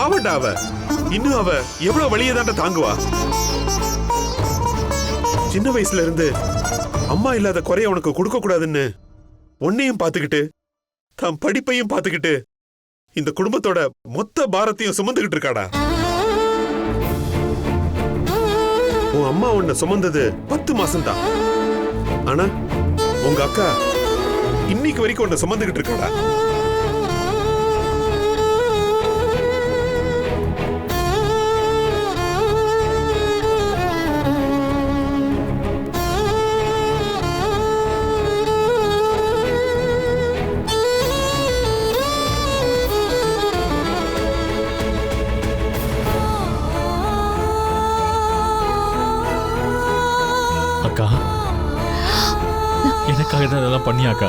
பாவண்டா அவ. இன்னும் அவ எவ்வளவு வழியை தாண்ட தாங்குவா? சின்ன வயசுல இருந்து அம்மா இல்லாத குறைய உனக்கு கொடுக்க கூடாதுன்னு உன்னையும் பார்த்துக்கிட்டு தன் படிப்பையும் பார்த்துக்கிட்டு இந்த குடும்பத்தோட மொத்த பாரத்தையும் சுமந்துகிட்டு இருக்காடா. உன் அம்மா உன்னை சுமந்தது பத்து மாசம் தான் ஆனா உங்க அக்கா இன்னைக்கு வரைக்கும் உன்னை சுமந்துகிட்டு இருக்காடா. அக்கா. எனக்காக தான் இதெல்லாம் பண்ணியா அக்கா?